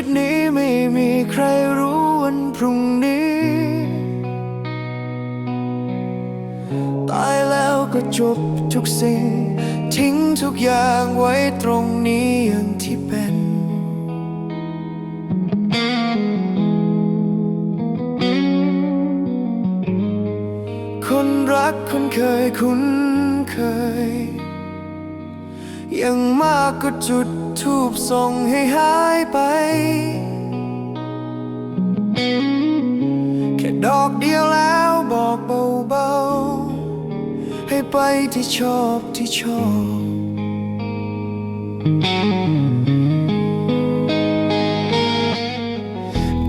วิตนี้ไม่มีใครรู้วันพรุ่งนี้ ตายแล้วก็จบทุกสิ่ง ทิ้งทุกอย่างไว้ตรงนี้อย่างที่เป็นคนรักคนเคยคุ้นเคย ยังมากก็จุด ทูบส่งให้หายไป แค่ดอกเดียวแล้วบอกเบาๆ ให้ไปที่ชอบที่ชอบ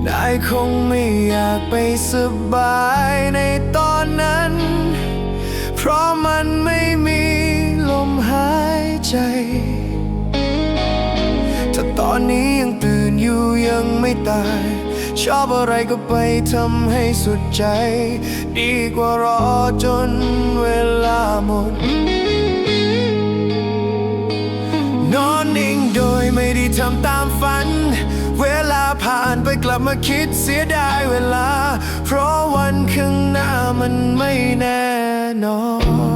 นายคงไม่อยากไปสบายในตอนนั้น เพราะมันไม่มีลมหายใจ อนนี้ยังตื่นอยู่ยังไม่ตาย ชอบอะไรก็ไปทำให้สุดใจ ดีกว่ารอจนเวลาหมด นอนนิ่งโดยไม่ได้ทำตามฝัน เวลาผ่านไปกลับมาคิดเสียดายเวลา เพราะวันข้างหน้ามันไม่แน่นอน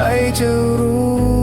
ใครจะรู้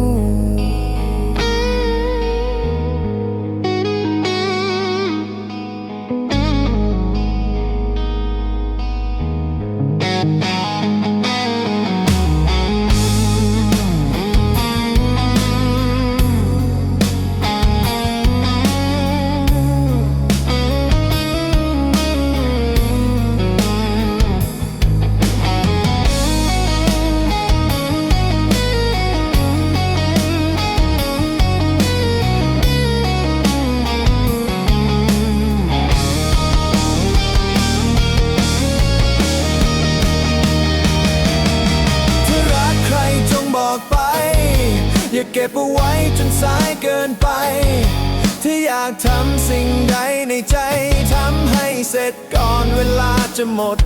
เสร็จก่อนเวลาจะหมด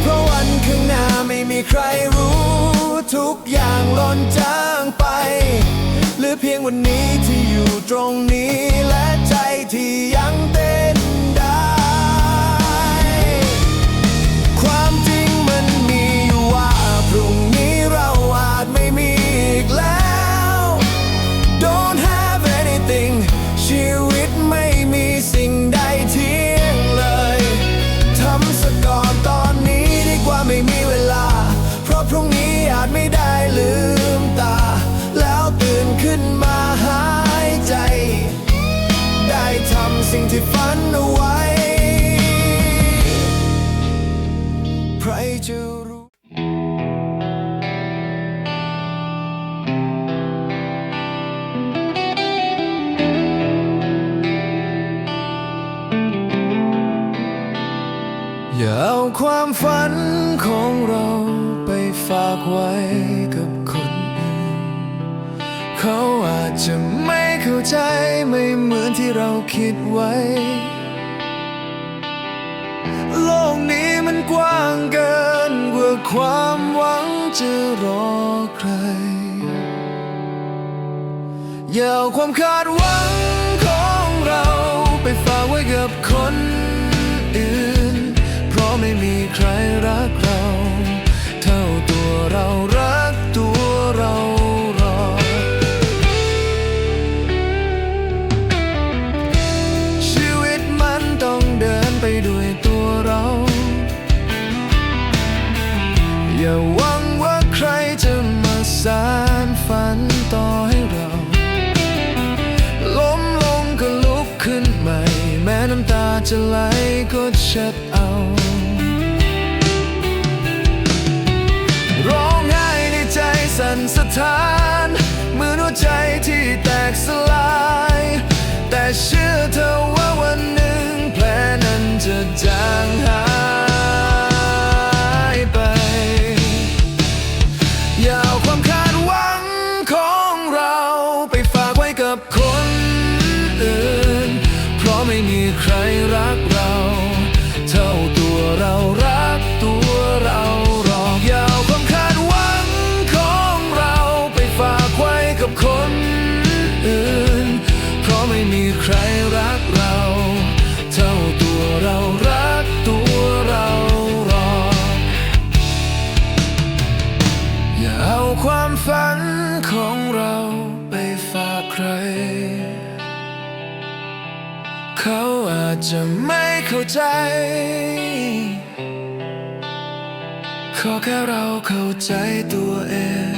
เพราะวันข้างหน้าไม่มีใครรู้ ทุกอย่างล่นจางไปเหลือเพียงวันนี้ที่อยู่ตรงนี้และใจที่ยังเต้นได้ ความจริงมันมีอยู่ว่าพรุ่งนี้ ความฝันของเราไปฝากไว้กับคนอื่น เขาอาจจะไม่เข้าใจไม่เหมือนที่เราคิดไว้ โลกนี้มันกว้างเกินกว่าความหวังจะรอใคร อย่าเอาความคาดหวังของเราไปฝากไว้กับคน ไม่มีใครรักเรา เท่าตัวเรารักตัวเราหรอกชีวิตมันต้องเดินไปด้วยตัวเรา อย่าหวังว่าใครจะมาสานฝันต่อให้เราล้มลงก็ลุกขึ้นใหม่ แม้น้ำตาจะไหลก็เช็ด เชื่อเธอว่าวันหนึ่งแผลนั้นจะจางหาย จะไม่เข้าใจ ขอแค่เราเข้าใจตัวเอง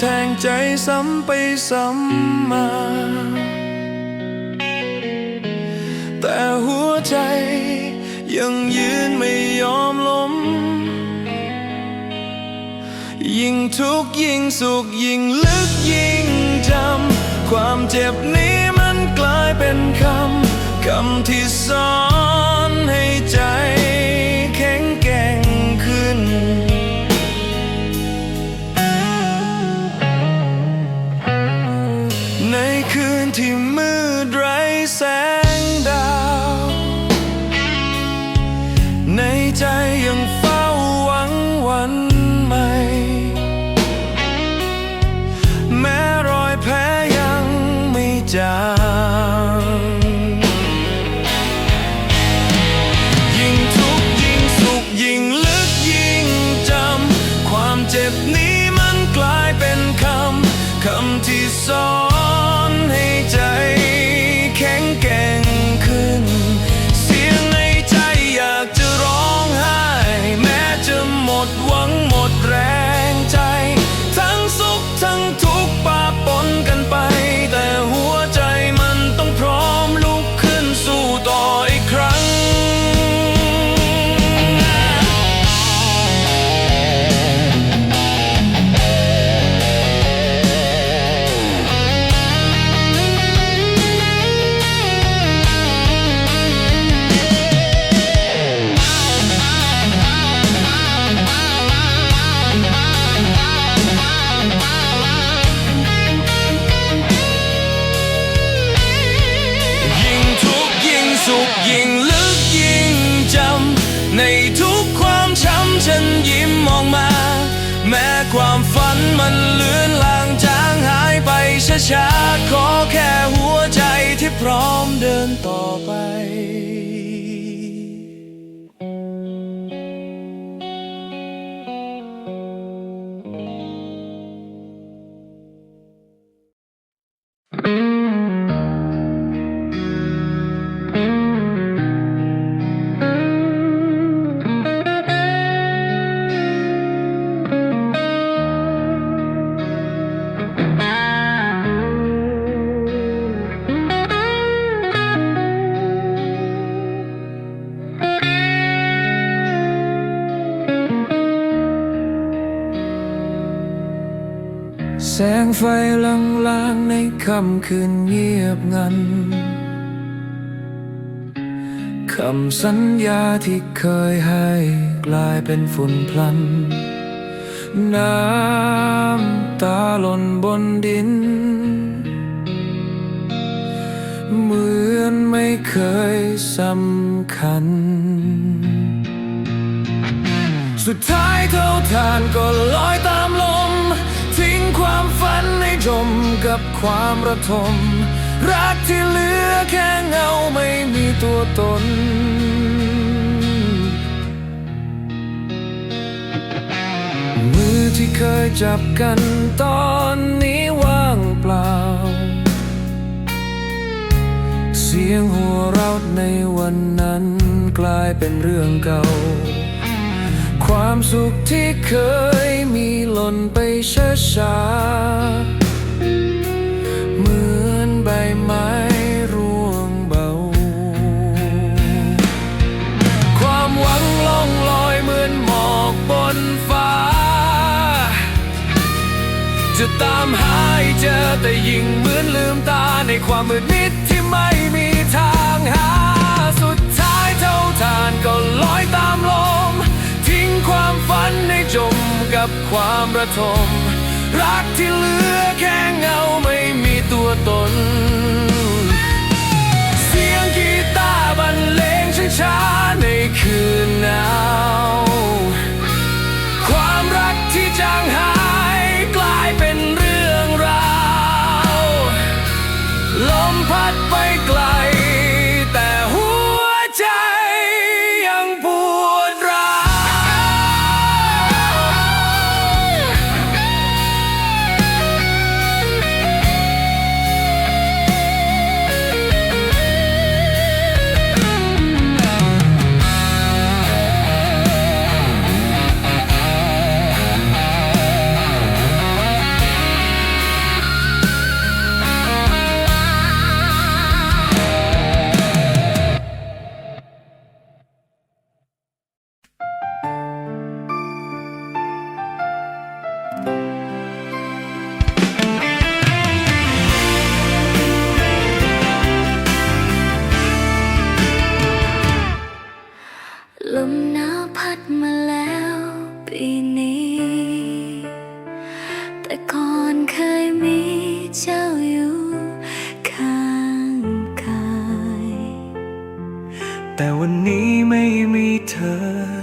แทงใจซ้ำไปซ้ำมา แต่หัวใจยังยืนไม่ยอมล้ม ยิ่งทุกข์ยิ่งสุขยิ่งลึกยิ่งจำ ความเจ็บนี้มันกลายเป็นคำ คำที่สอน ความฝันมันเลือนลางจางหายไปช้าๆขอแค่หัวใจที่พร้อมเดินต่อไป ลางๆในค่ำคืนเงียบงัน คำสัญญาที่เคยให้กลายเป็นฝุ่นพลัน น้ำตาหล่นบนดิน เหมือนไม่เคยสำคัญ สุดท้ายเท่าทานก็ลอยตามลมทิ้งความ ฝันให้จมกับความระทม รักที่เหลือแค่เงาไม่มีตัวตนมือที่เคยจับกันตอนนี้ว่างเปล่า เสียงหัวเราะในวันนั้นกลายเป็นเรื่องเก่า ความสุขที่เคยมีหล่นไปช้าช้าเหมือนใบไม้ร่วงเบา ความหวังล่องลอยเหมือนหมอกบนฟ้า จะตามหาเจอแต่ยิ่งเหมือนลืมตาในความมืดมิดที่ไม่มีทางหา สุดท้ายเท่าทานก็ลอยตามลม ฝันให้จมกับความระทม รักที่เหลือ นนี้ไม่มีเธอ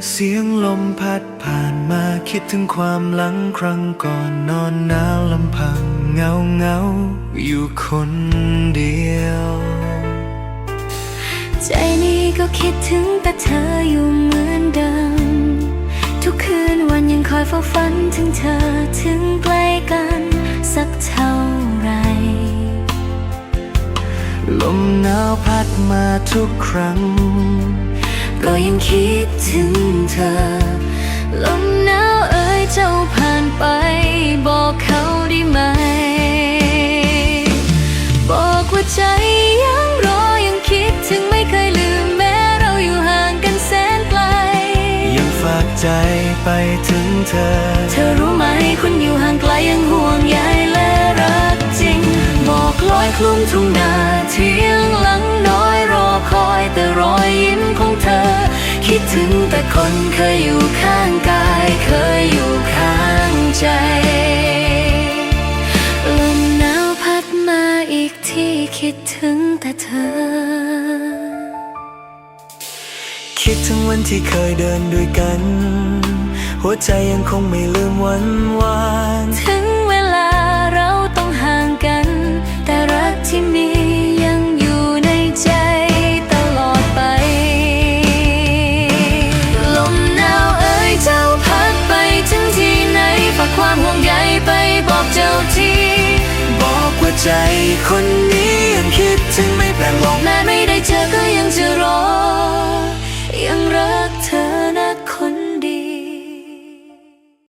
เสียงลมพัดผ่านมาคิดถึงความหลังครั้งก่อนนอนหนาวลำพังเงาเงาๆอยู่คนเดียว ใจนี้ก็คิดถึงแต่เธออยู่เหมือนเดิม ทุกคืนวันยังคอยเฝ้าฝันถึงเธอถึงใกล้กันสักเท่าไหรลมหนาวพัดมาทุกครั้ง ก็ยังคิดถึงเธอ ลมหนาวเอ่ยเจ้าผ่านไป บอกเขาได้ไหม บอกว่าใจยังรอยังคิดถึงไม่เคยลืมแม้เราอยู่ห่างกันแสนไกล ยังฝากใจไปถึงเธอ เธอรู้ไหมคนอยู่ห่างไกลยังห่วงใยและรักจริง บอกลอยคลุ้มทุ่งนาเที่ยงหลังน้อยรอคอยแต่รอยยิ้มของเธอคิด ถึงแต่คนเคยอยู่ข้างกาย เคยอยู่ข้างใจลมหนาวพัดมาอีกที่คิดถึงแต่เธอ คิดถึงวันที่เคยเดินด้วยกัน หัวใจยังคงไม่ลืมวันวานถึง ใจคนนี้ยังคิดถึงไม่แปลงลงแม้ไม่ได้เจอก็ยังจะรอ ยังรัก